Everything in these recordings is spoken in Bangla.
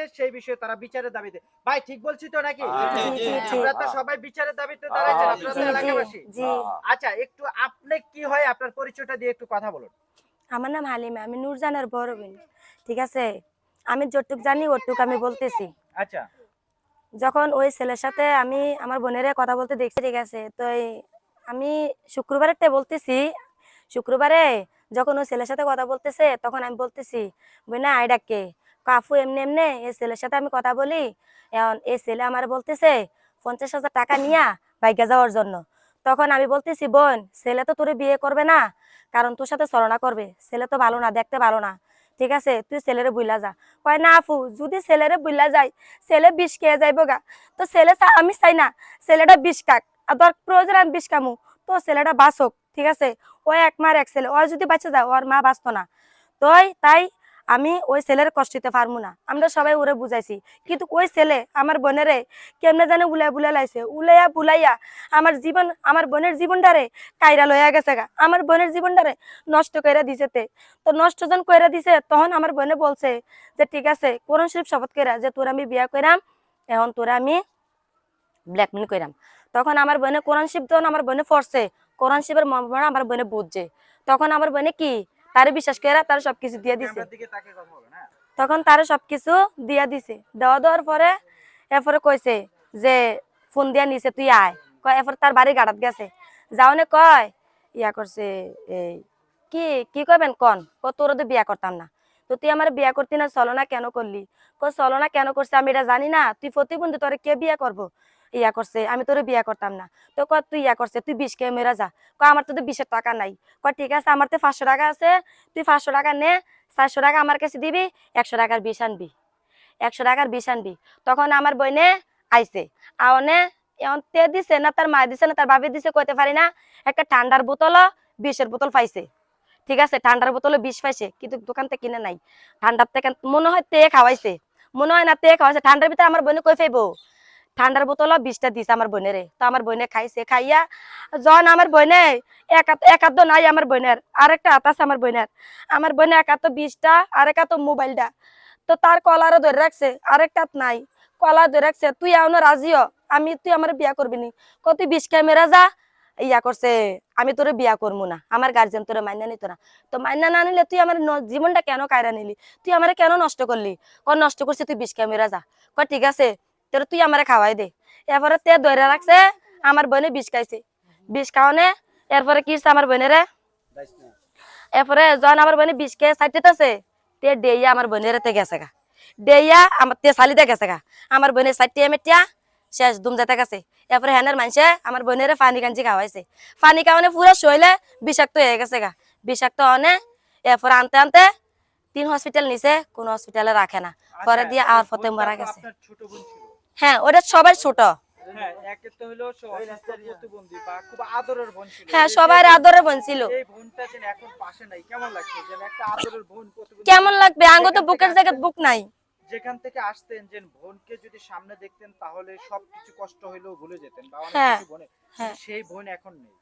হচ্ছে সেই বিষয়ে তারা বিচারের দাবিতে। ভাই ঠিক বলছি তো নাকি? হ্যাঁ, তো সবাই বিচারের দাবিতে দাঁড়াইছেন আপনারা তো এলাকাবাসী। আচ্ছা একটু আপনি কি হয় আপনার পরিচয়টা দিয়ে একটু কথা বলুন। আমার নাম হালিমা আমি নূরজানের বড় বোন ঠিক আছে? আমি যতটুক জানি ওটুক আমি বলতেছি। আচ্ছা। যখন ওই ছেলের সাথে আমি আমার বোনের কথা বলতে দেখছি ঠিক আছে? তো আমি শুক্রবারেরটা বলতেছি শুক্রবারে যখন ওই ছেলের সাথে কথা বলতেছে তখন আমি বলতেছি বোনা আইডাকে কাফু এমনি এমনি এই ছেলের সাথে আমি কথা বলি। এখন এই ছেলে আমার বলতেছে, পঞ্চাশ হাজার টাকা নিয়া বাইকে যাওয়ার জন্য। তখন আমি বলতেছি, বোন, ছেলে তো তোরে বিয়ে করবে না, কারণ তোর সাথে ছলনা করবে। ছেলে তো ভালো না, দেখতে ভালো না। ঠিক আছে, তুই ছেলেরে বুইলা যা। কয়, না আপু, যদি ছেলেরে বুইলা যায়, ছেলে বিষ খেয়ে যাইব গা। তো ছেলে আমি চাই না, ছেলেটা বিষ কাক আর ধর, প্রয়োজন আমি বিষ খামু। তো ছেলেটা বাঁচক, ঠিক আছে? ও এক মার এক ছেলে ও যদি বাঁচে যায়, ওর মা বাঁচতো না। তোই তাই আমি ওই ছেলের কষ্ট দিতে পারব না। আমরা সবাই ওরে বুঝাইছি। কিন্তু ওই ছেলে আমার বোনেরে কেমনে জানে উলাই বুলাই লাইছে। উলাইয়া বুলাইয়া আমার জীবন, আমার বোনের জীবনটারে কাইরা লইয়া গেছে গা। আমার বোনের জীবনটারে নষ্ট কইরা দিছে তে। তো নষ্ট যখন কইরা দিছে, তখন আমার বোনে বলছে যে, ঠিক আছে কোরআন শরীফ শপথ কইরা যে, তোর আমি বিয়া কইরাম, এখন তোরা আমি ব্ল্যাকমেল কইরাম। তখন আমার বোনে কোরআন শরীফ যখন আমার বোনে পড়ছে কোরআন শরীফের মর্ম আমার বোনে বুঝছে। তখন আমার বোনে কি তারে বিশ্বাস কইরা তার সবকিছু দিয়ে দিছে। তখন তারে সবকিছু দিয়া দিছে। দেওয়া দেওয়ার পরে এরপরে কইছে যে ফোন দিয়া নিছে তুই আয়। কয় এরপর তার বাড়ি গাড়াত গেছে। যাওনে কয় ইয়া করছে এই কি কি কইবেন কন? ক তোর তো বিয়া করতাম না। তো তুই আমার বিয়া করতি না চলো না কেন করলি? ক চলো না কেন করছে আমি এটা জানি না। তুই প্রতিবন্ধী তোরে কে বিয়া করব? ইয়া করছে, আমি তোরে বিয়া করতাম না। তো ক তুই ইয়া করছে, তুই বিশ কে মেরা যা। ক আমার তো বিশের টাকা নাই। ক ঠিক আছে, আমার তো পাঁচশো টাকা আছে, তুই পাঁচশো টাকা নে, চারশো টাকা আমার কাছে দিবি, একশো টাকার বিষ আনবি। একশো টাকার বিষ আনবি। তখন আমার বইনে আইছে আওনে এখন তে দিছে না, তার মা দিছে না, তার বাপে দিছে, কইতে পারি না, একটা ঠান্ডার বোতল বিষের বোতল পাইছে। ঠিক আছে, ঠান্ডার বোতলে বিষ পাইছে, কিন্তু দোকান থেকে কিনে নাই। ঠান্ডার থেকে মনে হয় তে খাওয়াইছে, মনে হয় না তে খাওয়াইছে, ঠান্ডার ভিতরে আমার বোনে কই ফাইবো ঠান্ডার বোতল বিষটা দিছে আমার বোনেরে। তো আমার বোনে খাইছে, খাইয়া জন আমার বোনে, এক হাত নাই আমার বোনের, আরেকটা হাত আছে আমার বোনের। আমার বোনে এক হাত বিষটা আরেক হাত মোবাইলটা। তো তার কলারও ধরে রাখছে, আরেকটা হাত নাই। কলা ধরে রাখছে, তুই এখনও রাজিও? আমি, তুই আমার বিয়া করবি নি? কত বিষ ক্যামেরা যা। ইয়া করছে, আমি তোরে বিয়া করব না, আমার গার্জেন তোরে মাইনা নিত না। তো মাইনা না নিলে তুই আমার জীবনটা কেন কায়রা নিলি? তুই আমার কেন নষ্ট করলি? ক নষ্ট করছিস তুই বিষ ক্যামেরা যা। ক ঠিক আছে। তোর তুই আমারে খাওয়াই দে। এরপরে তে ধরে রাখছে আমার বোনে বিষ খাইছে। বিষ খাওয়ানে এরপরে কি আমার বোনেরে। এরপরে যখন আমার বোনে বিষ খেয়ে সাইটেতেছে তে ডেইয়া আমার বোনের তে গেছে গা। ডেইয়া আমার তে সালিতে গেছে গা। আমার বোনের সাইটে মেটিয়া শেষ দুম যেতে গেছে। এরপরে হ্যানের মানুষে আমার বোনের পানি কাঞ্চি খাওয়াইছে। পানি খাওয়ানে পুরো শৈলে বিষাক্ত হয়ে গেছে গা। বিষাক্ত অনে এরপরে আনতে আনতে তিন হসপিটাল নিছে কোন হসপিটালে রাখে না। পরে আচ্ছা, দিয়ে আর ফতে মারা গেছে। ছোট বোন হ্যাঁ ওটা সবাই ছোট। হ্যাঁ আদরের বোন ছিল। হ্যাঁ সবার কেমন আদরের বোন কেমন লাগবে? আঙ্গ তো বুকের জায়গায় বুক নাই। যেখান থেকে আসতেন যে বোনকে যদি সামনে দেখতেন তাহলে সবকিছু কষ্ট হইলেও ভুলে যেতেন বা অনেক কিছু বনে হ্যাঁ। সেই বোন এখন নেই।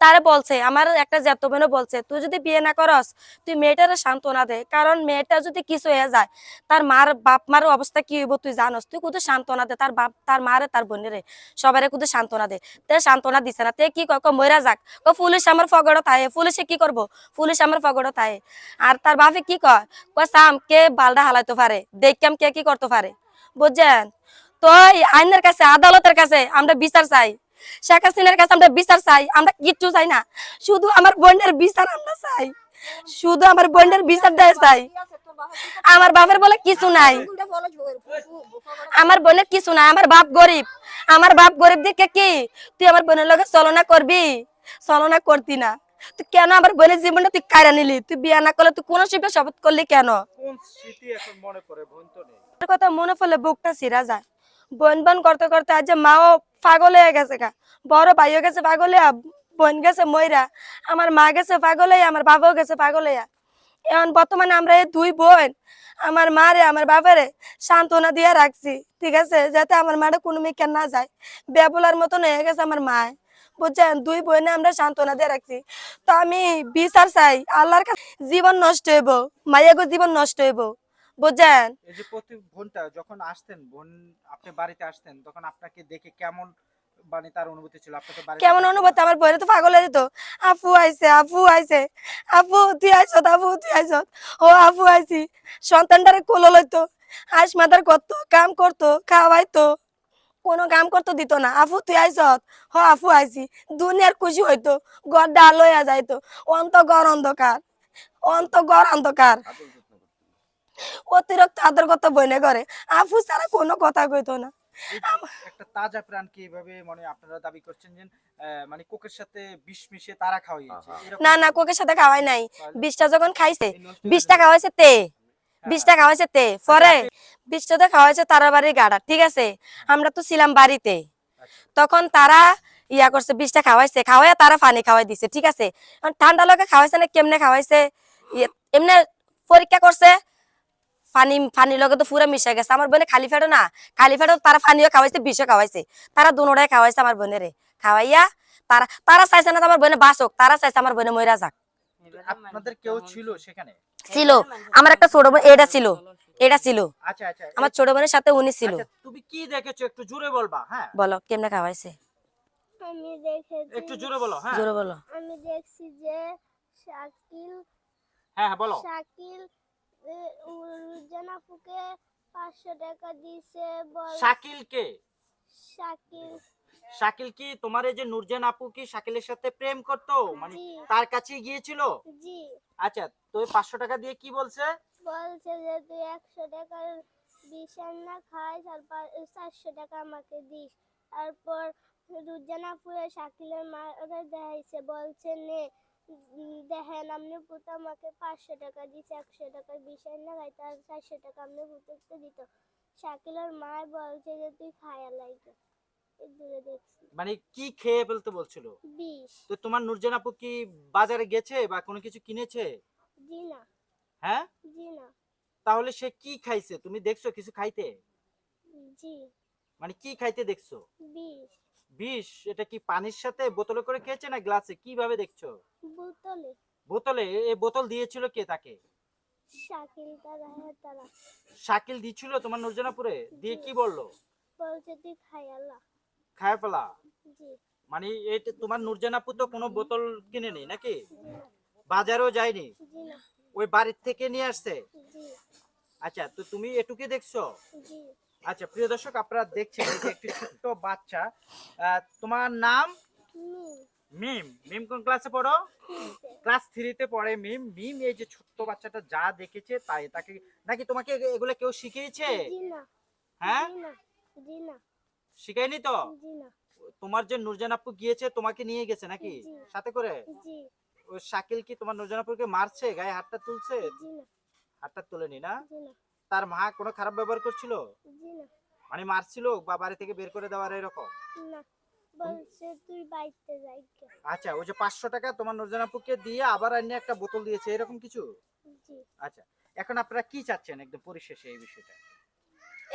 তারা বলছে, আমার একটা জ্যাত বোনও বলছে, তুই যদি বিয়ে না করস, তুই মেয়েটারে সান্ত্বনা দে, কারণ মেয়েটা যদি কিছু হয়ে যায়, তার মার বাপ মার অবস্থা কি হইব তুই জানস। তুই কুদু সান্ত্বনা দে, তার বাপ, তার মারে, তার বোনেরে সবারে কুদু সান্ত্বনা দে। তে সান্ত্বনা দিছে না, তে কি কয় মইরা যাক ক পুলিশ আমার ফগড় থাকে পুলিশে কি করব? পুলিশ আমার ফগড় থাকে আর তার বাপে কি কয় কয়, সাম, কে বালডা হালাইতে পারে দেখকাম কে কি করতে পারে বুঝছেন? তো আইনের কাছে, আদালতের কাছে আমরা বিচার চাই। শেখ হাসিনার কাছে আমরা বিচার চাই আমরা কিচ্ছু চাই না। শুধু আমার বোনের বিচার আমরা চাই। শুধু আমার বোনের বিচার দেয় চাই। আমার বাপের বলে কিছু নাই। আমার বোনের কিছু নাই। আমার বাপ গরিব। আমার বাপ গরিব দিকে কি? তুই আমার বোনের লগে চলনা করবি? চলনা করতি না। তুই কেন আমার বোনের জীবনটা তুই কায়রা নিলি? তুই বিয়া না করলে তুই কোন শিল্পে শপথ করলি কেন? কথা মনে পড়লে বুকটা সিরা যায়। বোন বোন করতে করতে আজ মাও পাগল হয়ে গেছে গা। বড় ভাইও গেছে পাগল হইয়া, বোন গেছে ময়রা আমার মা গেছে পাগল হইয়া, আমার বাবাও গেছে পাগল হইয়া। এখন বর্তমানে আমরা এই দুই বোন, আমার মা রে আমার বাবারে সান্ত্বনা দিয়ে রাখছি, ঠিক আছে? যাতে আমার মাটা কোনো মেয়ে না যায়। বেবলার মতন হয়ে গেছে আমার মা। বুঝছেন? দুই বোনে আমরা সান্ত্বনা দিয়ে রাখছি। তো আমি বিচার চাই, আল্লাহর কাছে জীবন নষ্ট হইব মাইয়াগো জীবন নষ্ট হইব। এই যে প্রতি বোনটা যখন আসতেন বোন আপনি বাড়িতে আসতেন তখন আপনাকে দেখে কেমন মানে তার অনুভূতি ছিল? আপনি বাড়িতে কেমন অনুভূতি? আমার বইরে তো পাগল হয়ে যেত। আপু আইছে আপু আইছে। আপু তুই আইছ আপু তুই আইছ। ও আপু আইছি। সন্তানটারে কোলো লইতো হাঁস মাদার করতো কাম করতো খাওয়াইতো। কোনো কাম করতে দিত না। আপু তুই আইছ হ আপু আইছি। দুনিয়ার খুশি হইতো। ঘর ডাল লইয়া যাইতো। অন্ত ঘর অন্ধকার। অন্ত ঘর অন্ধকার অতিরিক্ত আদর কথা বইনে করে। আপু ছাড়া কোনো কথা কইতো না। একটা তাজা প্রাণকে মানে আপনারা দাবি করছেন যে মানে কোকের সাথে বিষ মিশিয়ে তারা খাওয়াইছে না না কোকের সাথে খাওয়াই নাই। বিষটা যখন খাইছে বিষটা খাওয়াইছে তে। হ্যাঁ। বিষটা খাওয়াইছে তে। পরে বিষটাতে খাওয়াইছে তারা বাড়ির গাড়া ঠিক আছে? আমরা তো ছিলাম বাড়িতে। আচ্ছা। তখন তারা ইয়া করছে বিষটা খাওয়াইছে খাওয়াই তারা পানি খাওয়াই দিছে ঠিক আছে? ঠান্ডা লগে খাওয়াইছে না কেমনে খাওয়াইছে? ইয়ে- এমনি পরীক্ষা করছে পানি পানি লগে তো পুরো মিশে গেছে। আমার বোনে খালি ফেটো না। খালি ফেটো তারা পানিও খাওয়াইছে বিষও খাওয়াইছে। তারা দুনোটাই খাওয়াইছে আমার বোনেরে। খাওয়াইয়া তারা তারা চাইছে না তো আমার বোনে বাঁচক তারা চাইছে আমার বোনে মইরা যাক। আপনাদের কেউ ছিল সেখানে? ছিল। আমার একটা ছোট বোন এটা ছিল। এটা ছিল। আচ্ছা আচ্ছা। আমার ছোট বোনের সাথে উনি ছিল। আচ্ছা, তুমি কি দেখেছ? একটু জোরে বলবা হ্যাঁ। বলো কেমনে খাওয়াইছে? আমি দেখেছি একটু জোরে বলো হ্যাঁ। জোরে বলো। আমি দেখছি যে শাকিল হ্যাঁ হ্যাঁ বলো। শাকিল রুজানাপুকে পাঁচশো টাকা দিছে বল। শাকিল শাকিল। কি তোমার এই যে নুরজান আপু কি শাকিলের সাথে প্রেম করতো? মানে তার কাছে গিয়েছিল? জি। আচ্ছা তো পাঁচশো টাকা দিয়ে কি বলছে? বলছে যে তুই একশো টাকার বিষ না খাইস আর চারশো টাকা আমাকে দিস। তারপর রুজানাপুরে শাকিলের মারা দেখাইছে বলছে নে দেখেন আপনি পুতো আমাকে পাঁচশো টাকা দিছে একশো টাকার বিষ না খাই তার চারশো টাকা আপনি পুতোকে দিত। শাকিলের মা বলছে যে তুই খায়া লাগে এই দূরে দেখছি। মানে কি খেয়ে ফেলতে বলছিল? বিষ। তো তোমার নুরজান আপু কি বাজারে গেছে বা কোনো কিছু কিনেছে? জি না হ্যাঁ? জি না তাহলে সে কি খাইছে? তুমি দেখছ কিছু খাইতে? জি। মানে কি খাইতে দেখছ? বিষ। বিষ এটা কি পানির সাথে বোতলে করে খেয়েছে না গ্লাসে? কীভাবে দেখছ? বোতলে। বোতলে? এই বোতল দিয়েছিল কে তাকে? শাকিল তারা। শাকিল দিছিল তোমার নুরজানাপুরে দিয়ে কি বলল? বলছে তুই খায়ালা খায় ফেলা? মানে এটা তোমার নুরজানাপু তো কোনো বোতল কিনে নেই নাকি? বাজারেও যায়নি? ওই বাড়ির থেকে নিয়ে আসছে? আচ্ছা তো তুমি এটুকুই দেখছ? আচ্ছা প্রিয় দর্শক আপনারা দেখছেন যে একটি ছোট্ট বাচ্চা তোমার নাম? মিম। মিম কোন ক্লাসে পড়ো? ক্লাস থ্রিতে পড়ে মিম। মিম এই যে ছোট্ট বাচ্চাটা যা দেখেছে তাই তাকে নাকি তোমাকে এগুলো কেউ শিখিয়েছে? হ্যাঁ? শিখায়নি তো? তোমার যে নুরজান আপু গিয়েছে তোমাকে নিয়ে গেছে নাকি? সাথে করে? ও শাকিল কি তোমার নুরজান আপুকে মারছে? গায়ে হাতটা তুলছে? হাতটা তুলেনি না? তার মা কোনো খারাপ ব্যবহার করছিল? মানে মারছিল বা বাড়ি থেকে বের করে দেওয়ার এরকম। আচ্ছা ওই যে পাঁচশো টাকা তোমার নুরজান দিয়ে আবার অন্য একটা বোতল দিয়েছে এরকম কিছু? আচ্ছা এখন আপনারা কি চাচ্ছেন একদম পরিশেষে এই বিষয়টা?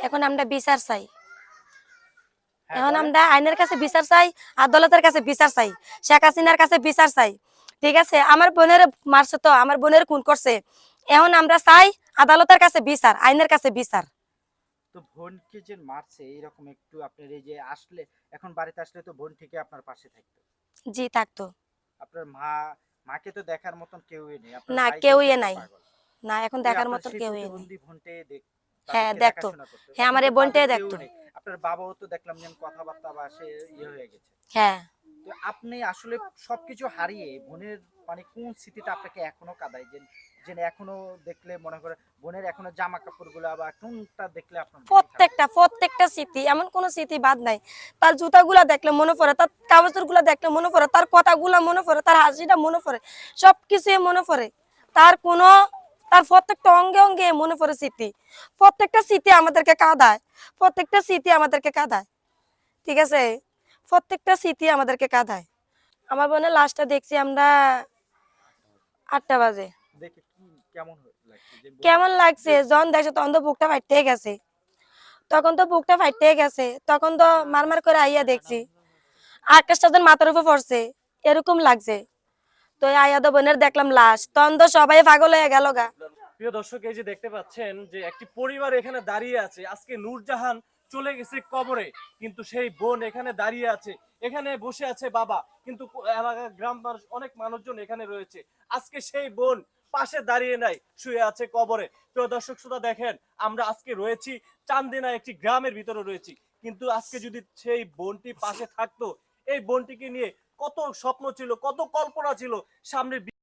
এখন আমরা বিচার চাই। হ্যাঁ, এখন আমরা আইনের কাছে বিচার চাই আদালতের কাছে বিচার চাই শেখ হাসিনার কাছে বিচার চাই। ঠিক আছে? আমার বোনের মারছে তো আমার বোনের খুন করছে। এখন আমরা চাই আদালতের কাছে বিচার আইনের কাছে বিচার। তো বোনকে যে মারছে এরকম একটু আপনার এই যে আসলে এখন বাড়িতে আসলে তো বোন থেকে আপনার পাশে থাকতো। জি থাকতো। আপনার মা মাকে তো দেখার মতন কেউই নেই না, কেউই নাই। না এখন দেখার মতন সেই কেউ নেই। বোনটে দেখ- হ্যাঁ, দেখতো। হ্যাঁ, আমার এই কেউ দেখতো। আপনার বাবাও তো দেখলাম যেন কথাবার্তা বা সে ইয়ে হয়ে গেছে। হ্যাঁ। তো আপনি আসলে সবকিছু হারিয়ে বোনের মানে কোন স্মৃতিটা আপনাকে এখনও কাঁদায়? যে যে এখনও দেখলে মনে করে বোনের এখনও জামা কাপড়গুলা বা কোনটা দেখলে আপনার প্রত্যেকটা প্রত্যেকটা স্মৃতি, এমন কোনো স্মৃতি বাদ নাই। তার জুতাগুলা দেখলে মনে পড়ে, তার কাগজেরগুলা দেখলে মনে পড়ে, তার কথাগুলা মনে পড়ে, তার হাসিটা মনে পড়ে, সবকিছুই মনে পড়ে। তার কোনো, তার প্রত্যেকটা অঙ্গে অঙ্গে মনে পড়ে স্মৃতি। প্রত্যেকটা স্মৃতি আমাদেরকে কাঁদায়, প্রত্যেকটা স্মৃতি আমাদেরকে কাঁদায়। ঠিক আছে? প্রত্যেকটা স্মৃতি আমাদেরকে কাঁদায় আমার বোনের লাশটা দেখছি আমরা আটটা বাজে। কেমন লাগছে? যখন দেখছে তখন তো বুকটা ফাইটে গেছে। তখন তো বুকটা ফাইটে গেছে। তখন তো মারমার করে আইয়া দেখছি। আকাশটা যেন মাথার উপর পড়ছে। এরকম লাগছে। তো আইয়া তো বোনের দেখলাম লাশ। তখন তো সবাই পাগল হয়ে গেল গা। প্রিয় দর্শক এই যে দেখতে পাচ্ছেন যে একটি পরিবার এখানে দাঁড়িয়ে আছে। আজকে নূরজাহান চলে গেছে কবরে। কিন্তু সেই বোন এখানে দাঁড়িয়ে আছে। এখানে বসে আছে বাবা। কিন্তু এলাকার গ্রাম মানুষ, অনেক মানুষজন এখানে রয়েছে। আজকে সেই বোন পাশে দাঁড়িয়ে নাই, শুয়ে আছে কবরে। প্রিয় দর্শক শ্রোতা, দেখেন, আমরা আজকে রয়েছি চান্দিনা একটি গ্রামের ভিতরে রয়েছি। কিন্তু আজকে যদি সেই বোনটি পাশে থাকতো, এই বোনটিকে নিয়ে কত স্বপ্ন ছিল, কত কল্পনা ছিল, সামনে